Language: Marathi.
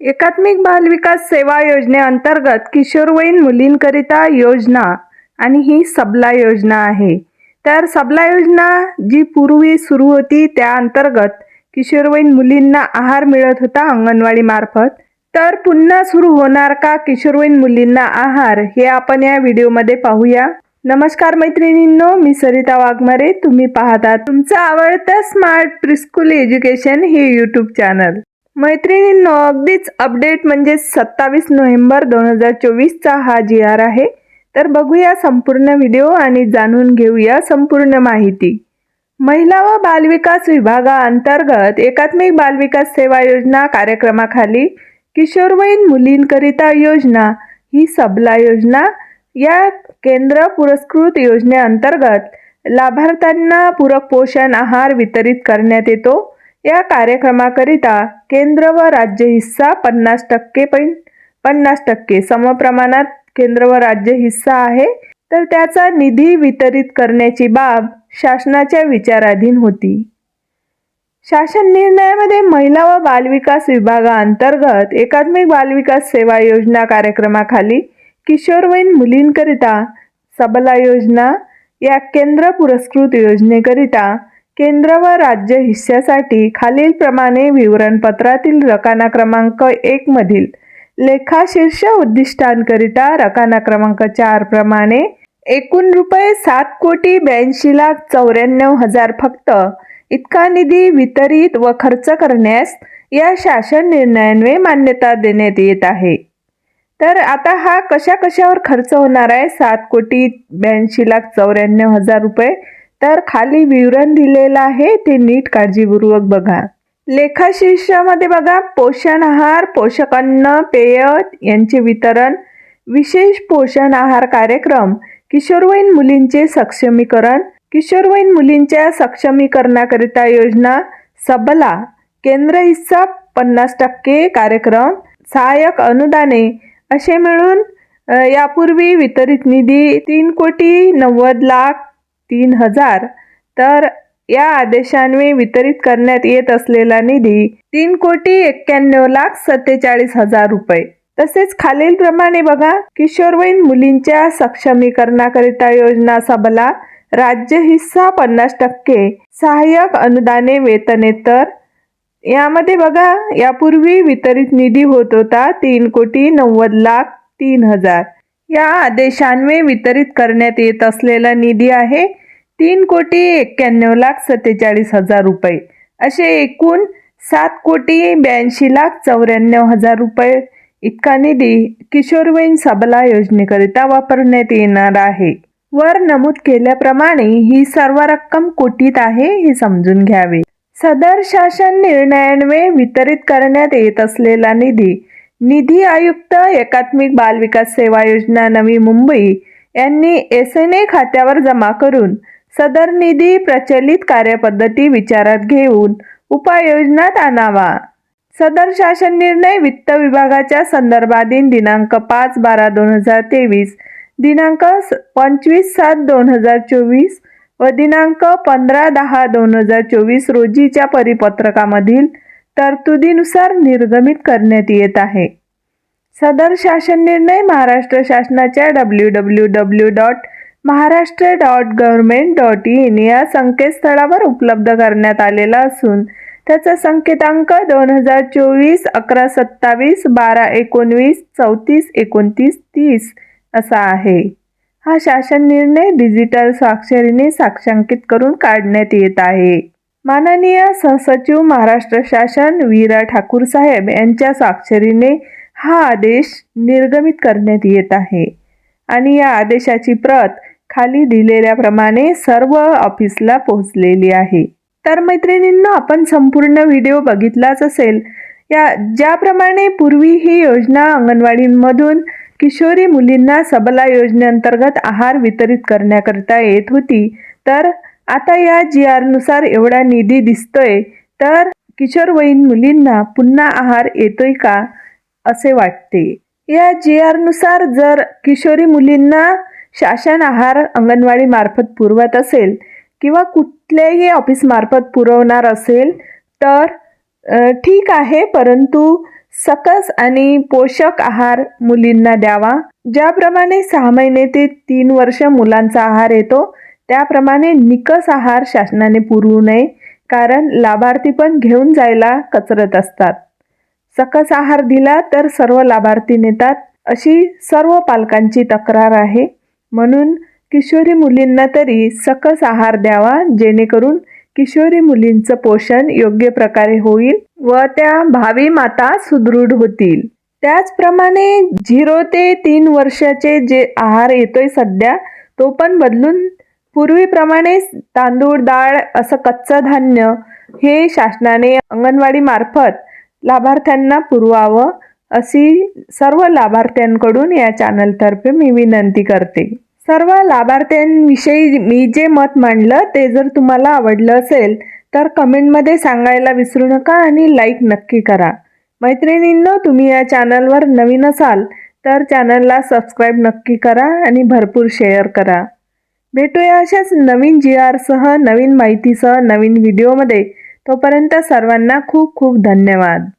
एकात्मिक बाल विकास सेवा योजनेअंतर्गत किशोरवयीन मुलींकरिता योजना आणि ही सबला योजना आहे. तर सबला योजना जी पूर्वी सुरू होती त्या अंतर्गत किशोरवयीन मुलींना आहार मिळत होता अंगणवाडी मार्फत. तर पुन्हा सुरू होणार का किशोरवयीन मुलींना आहार हे आपण या व्हिडिओमध्ये पाहूया. नमस्कार मैत्रिणींनो मी सरिता वाघमारे. तुम्ही पाहता तुमचं आवडतं स्मार्ट प्रिस्कूल एज्युकेशन हे यूट्यूब चॅनल मैत्रिणींनो अगदीच अपडेट म्हणजे सत्तावीस नोव्हेंबर दोन हजार चोवीसचा हा जी आर आहे. तर बघूया संपूर्ण व्हिडिओ आणि जाणून घेऊया संपूर्ण माहिती. महिला व बालविकास विभागाअंतर्गत एकात्मिक बालविकास सेवा योजना कार्यक्रमाखाली किशोरवयीन मुलींकरिता योजना ही सबला योजना या केंद्र पुरस्कृत योजनेअंतर्गत लाभार्थ्यांना पूरक पोषण आहार वितरित करण्यात येतो. या कार्यक्रमाकरिता केंद्र व राज्य हिस्सा पन्नास टक्के पैन पन्नास टक्के समप्रमाणात केंद्र व राज्य हिस्सा आहे. तर त्याचा निधी वितरित करण्याची बाब शासनाच्या विचाराधीन होती. शासन निर्णयामध्ये महिला व बालविकास विभागाअंतर्गत एकात्मिक बालविकास सेवा योजना कार्यक्रमाखाली किशोरवयीन मुलींकरिता सबला योजना या केंद्र पुरस्कृत योजनेकरिता केंद्र व राज्य हिस्स्यासाठी खालीलप्रमाणे विवरणपत्रातील रकाना क्रमांक एकमधील लेखाशीर्ष लेखा शीर्ष उद्दिष्टांकरिता रकाना क्रमांक चार प्रमाणे एकूण रुपये सात कोटी ब्याऐंशी लाख चौऱ्याण्णव हजार फक्त इतका निधी वितरित व खर्च करण्यास या शासन निर्णयान्वये मान्यता देण्यात येत आहे. तर आता हा कशा कशावर खर्च होणार आहे? सात कोटी ब्याऐंशी लाख चौऱ्याण्णव हजार रुपये तर खाली विवरण दिलेलं आहे ते नीट काळजीपूर्वक बघा. लेखाशीर्षामध्ये बघा पोषण आहार पोषक अन्न पेय यांचे वितरण विशेष पोषण आहार कार्यक्रम किशोरवयीन मुलींचे सक्षमीकरण किशोरवयीन मुलींच्या सक्षमीकरणाकरिता योजना सबला केंद्र हिस्सा पन्नास टक्के कार्यक्रम सहाय्यक अनुदाने असे मिळून यापूर्वी वितरित निधी तीन कोटी नव्वद लाख तीन हजार. तर या आदेशान्वये वितरित करण्यात येत असलेला निधी तीन कोटी एक्क्याण्णव लाख सत्तेचाळीस हजार रुपये. तसेच खालीलप्रमाणे बघा किशोरवयीन मुलींच्या सक्षमीकरणाकरिता योजना सबला राज्य हिस्सा पन्नास टक्के सहाय्यक अनुदाने वेतनेतर यामध्ये बघा यापूर्वी वितरित निधी होत होता तीन कोटी नव्वद लाख तीन हजार. या आदेशान्वये वितरित करण्यात येत असलेला निधी आहे तीन कोटी एक्क्याण्णव लाख सत्तेचाळीस हजार रुपये. असे एकूण सात कोटी ब्याऐंशी लाख चौऱ्याण्णव हजार रुपये इतका निधी किशोरवयीन सबला योजनेकरिता वापरण्यात येणार आहे. वर नमूद केल्याप्रमाणे ही सर्व रक्कम कोटीत आहे हे समजून घ्यावे. सदर शासन निर्णयान्वये वितरित करण्यात येत असलेला निधी निधी आयुक्त एकात्मिक बाल विकास सेवा योजना नवी मुंबई यांनी एस एन ए खात्यावर जमा करून सदर निधी प्रचलित कार्यपद्धती विचारात घेऊन उपाययोजनात आणावा. सदर शासन निर्णय वित्त विभागाच्या संदर्भाधीन दिनांक पाच बारा दोन हजार तेवीस दिनांक स- पंचवीस सात दोन हजार चोवीस व दिनांक पंधरा दहा दोन हजार चोवीस रोजीच्या परिपत्रकामधील तरतुदीनुसार निर्गमित करण्यात येत आहे. सदर शासन निर्णय महाराष्ट्र शासनाच्या W W W dot Maharashtra dot government dot in या संकेतस्थळावर उपलब्ध करण्यात आलेला असून त्याचा संकेतांक दोन हजार चोवीस अकरा सत्तावीस बारा एकोणवीस चौतीस एकोणतीस तीस असा आहे. हा शासन निर्णय डिजिटल स्वाक्षरीने साक्षांकित करून काढण्यात येत आहे. माननीय सहसचिव महाराष्ट्र शासन वीरा ठाकूर साहेब यांच्या स्वाक्षरीने हा आदेश निर्गमित करण्यात येत आहे. आणि या आदेशाची प्रत खाली दिलेल्याप्रमाणे सर्व ऑफिसला पोहोचलेली आहे. तर मैत्रिणींनो आपण संपूर्ण व्हिडिओ बघितलाच असेल. या ज्याप्रमाणे पूर्वी ही योजना अंगणवाडींमधून किशोरी मुलींना सबला योजनेअंतर्गत आहार वितरित करण्याकरिता येत होती तर आता या जी आरनुसार एवढा निधी दिसतोय तर किशोरवयीन मुलींना पुन्हा आहार येतोय का असे वाटते. या जी आरनुसार जर किशोरी मुलींना शासन आहार अंगणवाडी मार्फत पुरवत असेल किंवा कुठल्याही ऑफिसमार्फत पुरवणार असेल तर ठीक आहे परंतु सकस आणि पोषक आहार मुलींना द्यावा. ज्याप्रमाणे सहा महिने ते तीन वर्ष मुलांचा आहार येतो त्याप्रमाणे निकस आहार शासनाने पुरवू नये कारण लाभार्थी पण घेऊन जायला कचरत असतात. सकस आहार दिला तर सर्व लाभार्थी नेतात अशी सर्व पालकांची तक्रार आहे. म्हणून किशोरी मुलींना तरी सकस आहार द्यावा जेणेकरून किशोरी मुलींचं पोषण योग्य प्रकारे होईल व त्या भावी माता सुदृढ होतील. त्याचप्रमाणे झिरो ते तीन वर्षाचे जे आहार येतोय सध्या तो पण बदलून पूर्वीप्रमाणे तांदूळ डाळ असं कच्चं धान्य हे शासनाने अंगणवाडी मार्फत लाभार्थ्यांना पुरवावं अशी सर्व लाभार्थ्यांकडून या चॅनलतर्फे मी विनंती करते. सर्व लाभार्थ्यांविषयी मी जे मत मांडलं ते जर तुम्हाला आवडलं असेल तर कमेंटमध्ये सांगायला विसरू नका आणि लाईक नक्की करा. मैत्रिणींनो तुम्ही या चॅनलवर नवीन असाल तर चॅनलला सबस्क्राईब नक्की करा आणि भरपूर शेअर करा. भेटूया अशाच नवीन जी आरसह नवीन माहितीसह नवीन व्हिडिओमध्ये. तोपर्यंत सर्वांना खूप खूप धन्यवाद.